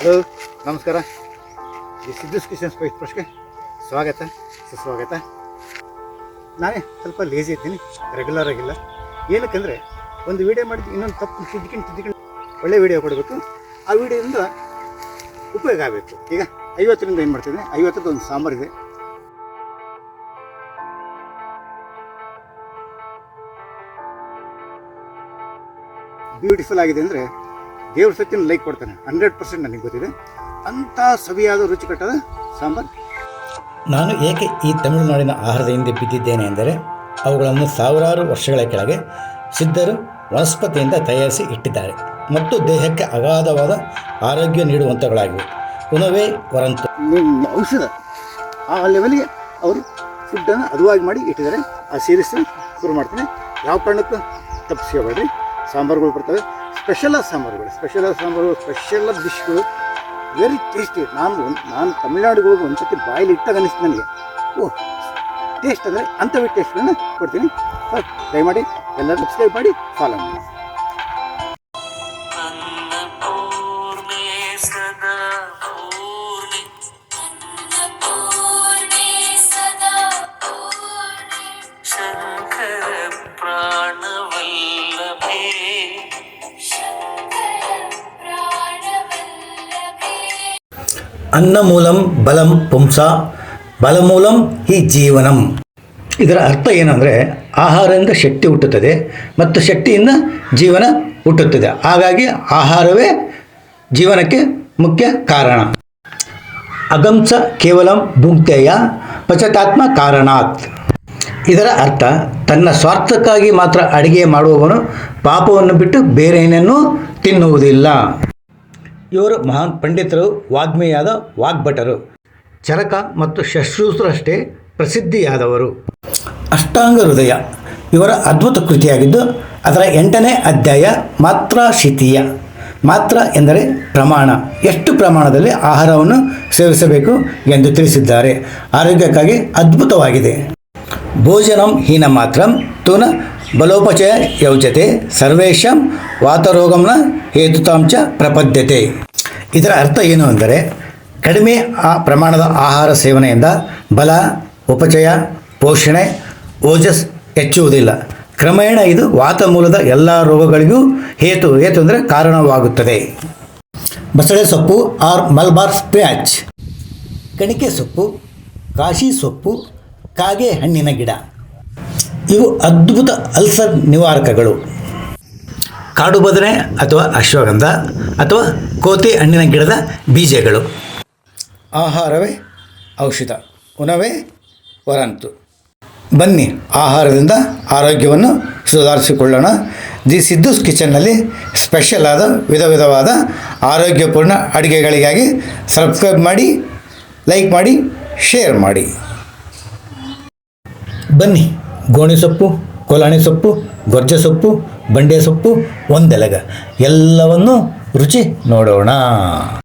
Hello, ನಮಸ್ಕಾರ. ಈ Siddu Kishan Spice ಪ್ರಶ್ನೆ. ಸ್ವಾಗತ, ಸುಸ್ವಾಗತ. ನಾನೇ ಸ್ವಲ್ಪ ಲೇಜಿ ಇದ್ದೀನಿ ರೆಗ್ಯುಲರ್ ಆಗಿಲ್ಲ. ಏನಕ್ಕಂದರೆ, ಒಂದು ವಿಡಿಯೋ ಮಾಡಿದ್ದು ಇನ್ನೊಂದು ತಪ್ಪು ತಿದ್ಕೊಂಡು ತಿದ್ಕೊಂಡು ಒಳ್ಳೆ ವಿಡಿಯೋ ಕೊಡಬೇಕು. ಆ ವಿಡಿಯೋದಿಂದ ಉಪಯೋಗ ಆಗಬೇಕು. ಈಗ ಐವತ್ತರಿಂದ ಏನು ಮಾಡ್ತಿದ್ದೆ? ಐವತ್ತರದ್ದು ಒಂದು ಸಾಂಬಾರು ಇದೆ. ಬ್ಯೂಟಿಫುಲ್ ಆಗಿದೆ ಅಂದರೆ ದೇವ್ರ ಸತ್ತಿನ ಲೈಕ್ ಕೊಡ್ತಾನೆ. ಹಂಡ್ರೆಡ್ ಪರ್ಸೆಂಟ್ ನನಗೆ ಗೊತ್ತಿದೆ. ಅಂಥ ಸವಿಯಾದ ರುಚಿಕಟ್ಟಾದ ಸಾಂಬಾರು. ನಾನು ಏಕೆ ಈ ತಮಿಳುನಾಡಿನ ಆಹಾರದ ಹಿಂದೆ ಬಿದ್ದಿದ್ದೇನೆ ಎಂದರೆ ಅವುಗಳನ್ನು ಸಾವಿರಾರು ವರ್ಷಗಳ ಕೆಳಗೆ ಸಿದ್ಧರು ವನಸ್ಪತಿಯಿಂದ ತಯಾರಿಸಿ ಇಟ್ಟಿದ್ದಾರೆ ಮತ್ತು ದೇಹಕ್ಕೆ ಅಗಾಧವಾದ ಆರೋಗ್ಯ ನೀಡುವಂಥವುಗಳಾಗಿವೆ. ಪುನವೇ ವರಂತು. ಔಷಧ ಆ ಲೆವೆಲ್ಗೆ ಅವರು ಫುಡ್ಡನ್ನು ಅದುವಾಗಿ ಮಾಡಿ ಇಟ್ಟಿದ್ದಾರೆ. ಆ ಸೀರೀಸ್ ಶುರು ಮಾಡ್ತೀನಿ. ಯಾವ ಕಾರಣಕ್ಕೂ ತಪ್ಪಿಸ್ಕೋಬೇಡ್ರಿ ಸಾಂಬಾರುಗಳು ಬರ್ತವೆ. ಸ್ಪೆಷಲ್ ಸಾಂಬಾರುಗಳು ಸ್ಪೆಷಲ್ ಸಾಂಬಾರು ಸ್ಪೆಷಲ್ ಡಿಶ್ಗಳು ವೆರಿ ಟೇಸ್ಟಿ ನಾನು ನಾನು ತಮಿಳ್ನಾಡಿಗೆ ಹೋಗಿ ಒಂದು ಸತಿ ಬಾಯಲ್ಲಿ ಇಟ್ಟಾಗ ಅನಿಸ್ತು ನನಗೆ. ಓಹ್ ಟೇಸ್ಟ್ ಅಂದರೆ ಅಂಥವೇ ಟೇಸ್ಟ್ಗಳನ್ನ ಕೊಡ್ತೀನಿ. ದಯಮಾಡಿ ಎಲ್ಲರೂ ಸಬ್ಸ್ಕ್ರೈಬ್ ಮಾಡಿ ಫಾಲೋ ಮಾಡಿ. ಅನ್ನಮೂಲಂ ಬಲಂ ಪುಂಸ ಬಲಮೂಲಂ ಹಿ ಜೀವನಂ. ಇದರ ಅರ್ಥ ಏನಂದರೆ ಆಹಾರದಿಂದ ಶಕ್ತಿ ಹುಟ್ಟುತ್ತದೆ ಮತ್ತು ಶಕ್ತಿಯಿಂದ ಜೀವನ ಹುಟ್ಟುತ್ತದೆ. ಹಾಗಾಗಿ ಆಹಾರವೇ ಜೀವನಕ್ಕೆ ಮುಖ್ಯ ಕಾರಣ. ಅಗಂಸ ಕೇವಲಂ ಭುಂಕ್ತೆಯ ಪಚತಾತ್ಮ ಕಾರಣಾತ್. ಇದರ ಅರ್ಥ ತನ್ನ ಸ್ವಾರ್ಥಕ್ಕಾಗಿ ಮಾತ್ರ ಅಡಿಗೆ ಮಾಡುವವನು ಪಾಪವನ್ನು ಬಿಟ್ಟು ಬೇರೆ ಏನನ್ನೂ ತಿನ್ನುವುದಿಲ್ಲ. ಇವರು ಮಹಾನ್ ಪಂಡಿತರು, ವಾಗ್ಮಿಯಾದ ವಾಗ್ಭಟರು. ಚರಕ ಮತ್ತು ಶಶ್ರೂಷರಷ್ಟೇ ಪ್ರಸಿದ್ಧಿಯಾದವರು. ಅಷ್ಟಾಂಗ ಹೃದಯ. ಇವರ ಅದ್ಭುತ ಕೃತಿಯಾಗಿದ್ದು, ಅದರ ಎಂಟನೇ ಅಧ್ಯಾಯ ಮಾತ್ರ ಶಿತೀಯ ಮಾತ್ರ ಎಂದರೆ ಪ್ರಮಾಣ. ಎಷ್ಟು ಪ್ರಮಾಣದಲ್ಲಿ ಆಹಾರವನ್ನು ಸೇವಿಸಬೇಕು ಎಂದು ತಿಳಿಸಿದ್ದಾರೆ. ಆರೋಗ್ಯಕ್ಕಾಗಿ ಅದ್ಭುತವಾಗಿದೆ. ಭೋಜನಂ ಹೀನ ಮಾತ್ರ ತೂನ ಬಲೋಪಚಯ ಯೋಚತೆ ಸರ್ವೇಶಂ ವಾತರೋಗಂನ ಹೇತುತಾಂಶ ಪ್ರಪದ್ಯತೆ. ಇದರ ಅರ್ಥ ಏನು ಅಂದರೆ ಕಡಿಮೆ ಆ ಪ್ರಮಾಣದ ಆಹಾರ ಸೇವನೆಯಿಂದ ಬಲ, ಉಪಚಯ, ಪೋಷಣೆ, ಓಜಸ್ ಹೆಚ್ಚುವುದಿಲ್ಲ. ಕ್ರಮೇಣ ಇದು ವಾತ ಮೂಲದ ಎಲ್ಲ ರೋಗಗಳಿಗೂ ಹೇತು ಹೇತು ಅಂದರೆ ಕಾರಣವಾಗುತ್ತದೆ. ಬಸಳೆ ಸೊಪ್ಪು ಆರ್ ಮಲ್ಬಾರ್ ಸ್ಪ್ಯಾಚ್. ಕಣಿಕೆ ಸೊಪ್ಪು, ಕಾಶಿ ಸೊಪ್ಪು, ಕಾಗೆ ಹಣ್ಣಿನ ಗಿಡ. ಇವು ಅದ್ಭುತ ಅಲ್ಸರ್ ನಿವಾರಕಗಳು. ಕಾಡು ಬದನೆ ಅಥವಾ ಅಶ್ವಗಂಧ ಅಥವಾ ಕೋತಿ ಹಣ್ಣಿನ ಗಿಡದ ಬೀಜಗಳು. ಆಹಾರವೇ ಔಷಧ ಉಣವೇ ವರಂತು. ಬನ್ನಿ ಆಹಾರದಿಂದ ಆರೋಗ್ಯವನ್ನು ಸುಧಾರಿಸಿಕೊಳ್ಳೋಣ. ದಿ ಸಿದ್ದೂಸ್ ಕಿಚನ್ನಲ್ಲಿ ಸ್ಪೆಷಲ್ ಆದ ವಿಧ ವಿಧವಾದ ಆರೋಗ್ಯಪೂರ್ಣ ಅಡುಗೆಗಳಿಗಾಗಿ ಸಬ್ಸ್ಕ್ರೈಬ್ ಮಾಡಿ ಲೈಕ್ ಮಾಡಿ ಶೇರ್ ಮಾಡಿ. ಬನ್ನಿ ಗೋಣಿ ಸೊಪ್ಪು ಕೊಲಾಣಿ ಸೊಪ್ಪು ಗೊರ್ಜೆ ಸೊಪ್ಪು ಬಂಡೆ ಸೊಪ್ಪು ಒಂದೆಲಗ. ಎಲ್ಲವನ್ನು ರುಚಿ ನೋಡೋಣ.